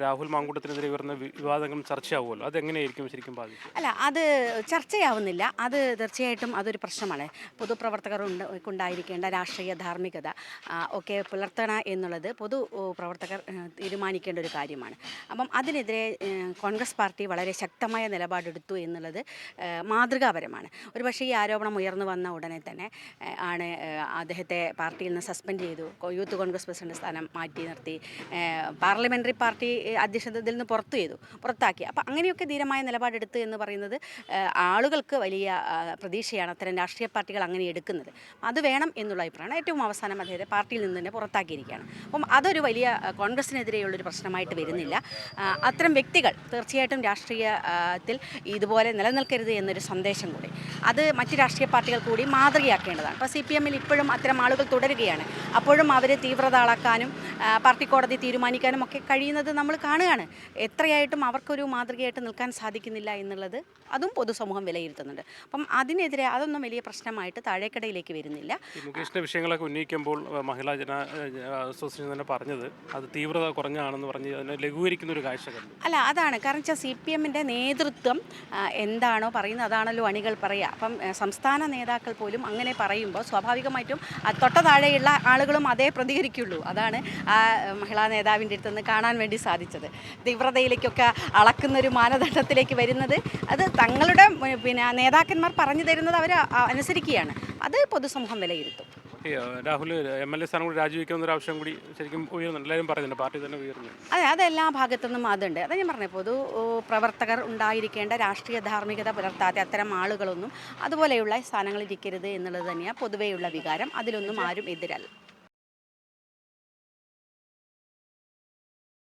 രാഹുൽ മാങ്കൂട്ടത്തിനെതിരെ ഉയർന്ന വിവാദങ്ങൾ ചർച്ചയാവുമല്ലോ. അതെങ്ങനെയായിരിക്കും ശരിക്കും ബാധിക്കുക? അല്ല അത് ചർച്ചയാവുന്നില്ല. അത് തീർച്ചയായിട്ടും അതൊരു പ്രശ്നമാണ്. പൊതുപ്രവർത്തകർ ഉണ്ട് ഉണ്ടായിരിക്കേണ്ട രാഷ്ട്രീയ ധാർമ്മികത ഒക്കെ പുലർത്തണ എന്നുള്ളത് പൊതു പ്രവർത്തകർ തീരുമാനിക്കേണ്ട ഒരു കാര്യമാണ്. അപ്പം അതിനെതിരെ കോൺഗ്രസ് പാർട്ടി വളരെ ശക്തമായ നിലപാടെടുത്തു എന്നുള്ളത് മാതൃകാപരമാണ്. ഒരുപക്ഷെ ഈ ആരോപണം ഉയർന്നു വന്ന ഉടനെ തന്നെ ആണ് അദ്ദേഹത്തെ പാർട്ടിയിൽ നിന്ന് സസ്പെൻഡ് ചെയ്തു. യൂത്ത് കോൺഗ്രസ് പ്രസിഡന്റ് സ്ഥാനം മാറ്റി നിർത്തി. പാർലമെന്ററി പാർട്ടി അധ്യക്ഷതയിൽ നിന്ന് പുറത്തു ചെയ്തു പുറത്താക്കി. അപ്പോൾ അങ്ങനെയൊക്കെ ധീരമായ നിലപാടെടുത്ത് എന്ന് പറയുന്നത് ആളുകൾക്ക് വലിയ പ്രതീക്ഷയാണ് അത്തരം രാഷ്ട്രീയ പാർട്ടികൾ അങ്ങനെ എടുക്കുന്നത്. അത് വേണം എന്നുള്ള അഭിപ്രായമാണ് ഏറ്റവും അവസാനം അദ്ദേഹത്തെ പാർട്ടിയിൽ നിന്ന് തന്നെ പുറത്താക്കിയിരിക്കുകയാണ്. അപ്പം അതൊരു വലിയ കോൺഗ്രസിനെതിരെയുള്ളൊരു പ്രശ്നമായിട്ട് വരുന്നില്ല. അത്തരം വ്യക്തികൾ തീർച്ചയായിട്ടും രാഷ്ട്രീയത്തിൽ ഇതുപോലെ നിലനിൽക്കരുത് എന്നൊരു സന്ദേശം കൂടി. അത് മറ്റ് രാഷ്ട്രീയ പാർട്ടികൾ കൂടി മാതൃകയാക്കേണ്ടതാണ്. അപ്പോൾ സി പി എമ്മിൽ ഇപ്പോഴും അത്തരം ആളുകൾ തുടരുകയാണ്. അപ്പോഴും അവരെ തീവ്രത അളക്കാനും പാർട്ടി കോടതി തീരുമാനിക്കാനും ഒക്കെ കഴിയുന്നത് നമ്മൾ കാണുകയാണ്. എത്രയായിട്ടും അവർക്കൊരു മാതൃകയായിട്ട് നിൽക്കാൻ സാധിക്കുന്നില്ല എന്നുള്ളത് അതും പൊതുസമൂഹം വിലയിരുത്തുന്നുണ്ട്. അപ്പം അതിനെതിരെ അതൊന്നും വലിയ പ്രശ്നമായിട്ട് താഴേക്കടയിലേക്ക് വരുന്നില്ല. വിഷയങ്ങളൊക്കെ ഉന്നയിക്കുമ്പോൾ മഹിളാ ജന അസോസിയേഷൻ തന്നെ പറഞ്ഞത് അത് തീവ്രത കുറഞ്ഞാണെന്ന് പറഞ്ഞ് അതിനെ ലഘൂകരിക്കുന്ന ഒരു കാഴ്ച കണ്ടു അല്ല അതാണ്. കാരണം വെച്ചാൽ സി പി എമ്മിന്റെ നേതൃത്വം എന്താണോ പറയുന്നത് അതാണല്ലോ അണികൾ പറയുക. അപ്പം സംസ്ഥാന നേതാക്കൾ പോലും അങ്ങനെ പറയുമ്പോൾ സ്വാഭാവികമായിട്ടും തൊട്ട താഴെയുള്ള ആളുകളും അതേ പ്രതികരിക്കുള്ളൂ. അതാണ് ആ മഹിളാ നേതാവിന്റെ അടുത്ത് നിന്ന് കാണാൻ വേണ്ടി സാധിച്ചത്. തീവ്രതയിലേക്കൊക്കെ അളക്കുന്നൊരു മാനദണ്ഡത്തിലേക്ക് വരുന്നത് അത് തങ്ങളുടെ പിന്നെ നേതാക്കന്മാർ പറഞ്ഞു തരുന്നത് അവർ അനുസരിക്കുകയാണ്. അത് പൊതുസമൂഹം വിലയിരുത്തും. രാഹുൽ എം എൽ എ സ്ഥാനം കൂടി രാജിവെക്കുന്ന ഒരു ആവശ്യം കൂടി ശരിക്കും ഉയർന്നുണ്ട് എല്ലാവരും പറയുന്നുണ്ട് പാർട്ടി തന്നെ ഉയർന്നു. അതെ അതെല്ലാ ഭാഗത്തുനിന്നും അതുണ്ട്. അതാ ഞാൻ പറഞ്ഞു പൊതു പ്രവർത്തകർ ഉണ്ടായിരിക്കേണ്ട രാഷ്ട്രീയ ധാർമ്മികത പുലർത്താതെ അത്തരം ആളുകളൊന്നും അതുപോലെയുള്ള സ്ഥാനങ്ങളിരിക്കരുത് എന്നുള്ളത് തന്നെയാണ് പൊതുവെയുള്ള വികാരം. അതിലൊന്നും ആരും എതിരല്ല.